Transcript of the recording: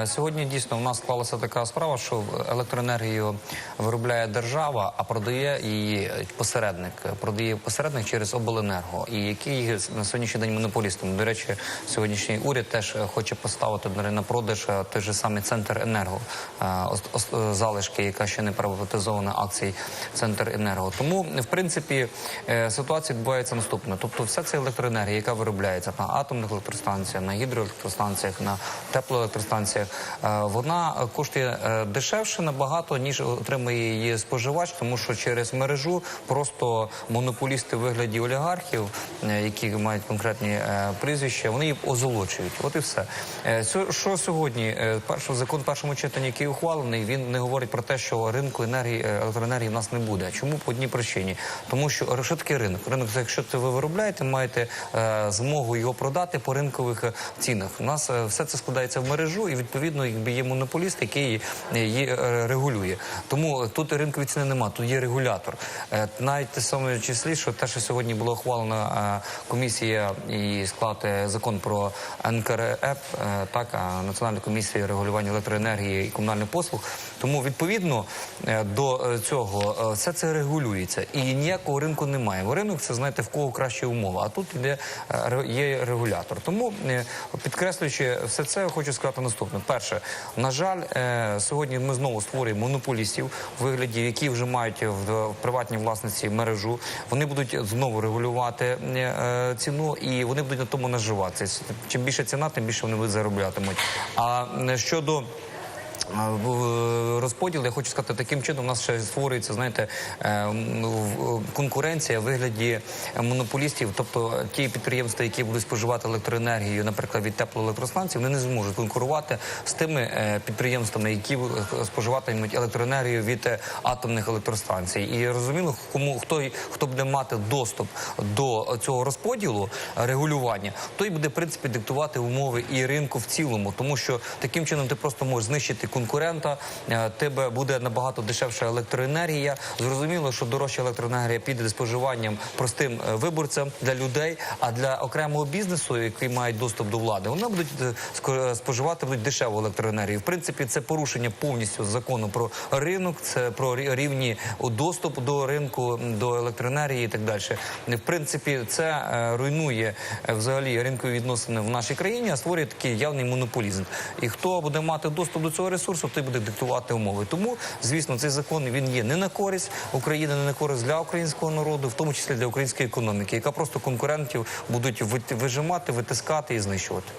Е, Сьогодні дійсно в нас склалася така справа, що електроенергію виробляє держава, а продає її посередник. Продає посередник через обленерго, і який на сьогоднішній день монополістом. До речі, сьогоднішній уряд теж хоче поставити на продаж е, той же самий центр енерго е, залишки, яка ще не приватизована акцій центр енерго. Тому в принципі ситуація відбувається наступна. Тобто, вся ця електроенергія, яка виробляється на атомних електростанціях, на гідроелектростанціях, на теплоелектростанціях, е, вона коштує е, дешевше набагато ніж отримує її споживач, тому що через мережу просто монополісти в вигляді олігархів, е, які мають конкретні прізвища, вони їх озолочують. От і все. Що сьогодні? Перший закон в першому читанні, який ухвалений, він не говорить про те, що ринку енергії електроенергії в нас не буде. Чому по одній причині? Тому що таке ринок? Ринок, якщо це ви виробляєте, маєте змогу його продати по ринкових цінах. У нас все це складається в мережу, і відповідно якби є монополіст, який е, її е, регулює. Тому тут ринкової ціни немає, тут є регулятор. Е, Навіть те саме числі, що те, що сьогодні було ухвалено е, комісія і склад закон про НКРЕП, так Національна комісія регулювання електроенергії і комунальних послуг. Тому відповідно до цього все це регулюється і ніякого ринку немає. Ринок це знаєте в кого кращі умови. А тут іде е, є регулятор. Тому підкреслюючи все це, я хочу сказати наступне: перше, на жаль, е, сьогодні ми знову створюємо монополістів в вигляді, які вже мають в, приватній власності мережу. Вони будуть знову регулювати е, ціну і вони будуть на тому наживатися. Чим більше ціна, тим більше вони зароблятимуть. А е, щодо а, в- Розподіл, я хочу сказати, таким чином у нас ще створюється, знаєте, конкуренція в вигляді монополістів, тобто ті підприємства, які будуть споживати електроенергію, наприклад, від теплоелектростанцій, вони не зможуть конкурувати з тими е, підприємствами, які е, споживатимуть електроенергію від е, атомних електростанцій. І розуміло, кому хто хто буде мати доступ до цього розподілу е, регулювання, той буде в принципі диктувати умови і ринку в цілому, тому що таким чином ти просто можеш знищити конкурента. е, Тебе буде набагато дешевша електроенергія. Зрозуміло, що дорожча електроенергія піде споживанням простим е, виборцям для людей, а для окремого бізнесу, який має доступ до влади, вони будуть е, споживати будуть дешеву електроенергію. В принципі, це порушення повністю закону про ринок, це про рівні доступ до ринку, до електроенергії і так далі. В принципі, це е, руйнує е, взагалі ринкові відносини в нашій країні, а створює такий явний монополізм. І хто буде мати доступ до цього ресурсу, той буде диктувати умови. Тому, звісно, цей закон він є не на користь України, не на користь для українського народу, в тому числі для української економіки, яка просто конкурентів будуть вижимати, витискати і знищувати.